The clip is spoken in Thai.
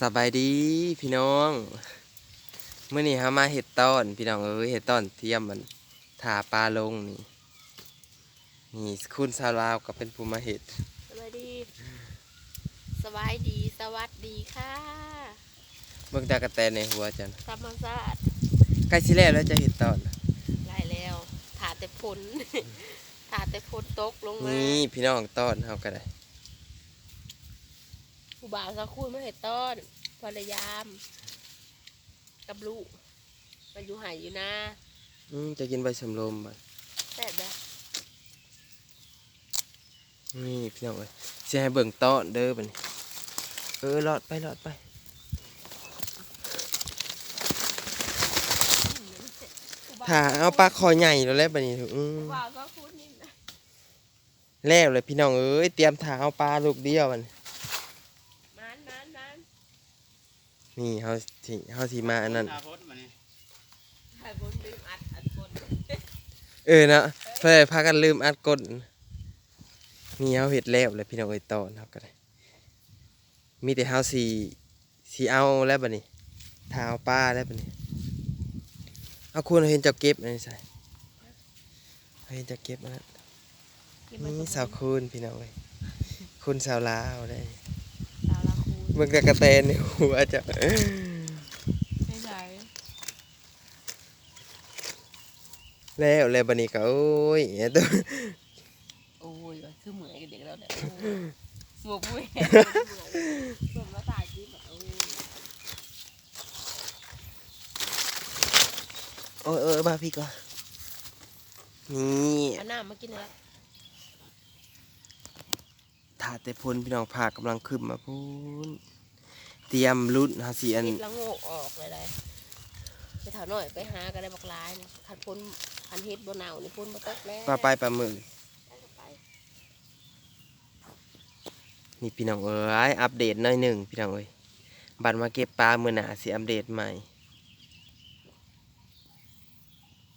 สบายดีพี่น้องเมื่อนี้ฮามาเห็ดต้อนพี่น้องเอ้ยเห็ดต้อนเทียมมันถาปลาลงนี่นี่คุณสาวลาวก็เป็นผู้มาเห็ดสวัสดีสบายดีสวัสดีค่ะเบิ่งตากระแตในหัวจันธรรมศาสตร์ใกล้สิแล้วแล้วจะเห็ดต้อนไล่แล้วถาแต่ฝนถาแต่ฝนตกลงมานี่พี่น้องต้อนเฮาก็ได้ ผู้บ่าวสักคู่มาเห็ดต้อนภรรยาม กับลูกมันอยู่หายอยู่นะอืมจะกินใบสำโรมบ่แต่แบบนี่พี่น้องเอ้ยสิให้เบิ่งต้อนเด้อบัดนี้เออรอดไปรอดไปถ้าเอาปลาคอใหญ่แล้วแหล้วบัดนี้อืม ผู้บ่าวสักคู่นี่นะ แล้วเลยพี่น้องเอ้ยเตรียมถาเอาปลาลูกเดียวมันมันมันมัน นี่เฮาสิเฮาสิมาอันนั้นนาพดมานี่ถ่ายบนลืมอัดอัดบนเออนะเพื่อพากันลืมอัดกดนี่เฮาเฮ็ดแล้วเลยพี่น้องเอ้ยตอนเฮาก็ได้มีแต่เฮาสิสิเอาแล้วบัดนี้ถาเอาปลาแล้วบัดนี้เอาคุณเห็นเจ้าเก็บอันนี้ใส่เห็นเจ้าเก็บอันนั้นนี่สาวคุณพี่น้องเอ้ยคุณสาวลาวได้สาวละคูณ เบิ่งแต่กระแตนในหัวจะไม่ใช่แล้วแล้วบัดนี้ก็โอ้ยเนี่ยตัวโอ้ยคือเหมือนกับเด็กแล้วเนี่ยหมวกมุ้ยเหมือนเหมือนภาษาจีนแบบโอ้ยโอ้ยเออมาพี่ก่อนนี่ เอาน้ำมากินแล้วถาแต่พลพี่น้องพากำลังขึ้นมาพูนเตรียมรุ่นหาสีอันเห็ดละโงกออกเลยได้ไปถาหน่อยไปหากันได้บักหลายนี่คันพ้นคันเฮ็ดบ่หนาวนี่พ้นบ่ตกแล้วปลาไปปลาหมึกไปก็ไปนี่พี่น้องเอ้ยอัปเดตหน่อยหนึ่งพี่น้องเอ้ยบัตรมาเก็บปลาเมื่อหนาสิอัปเดตใหม่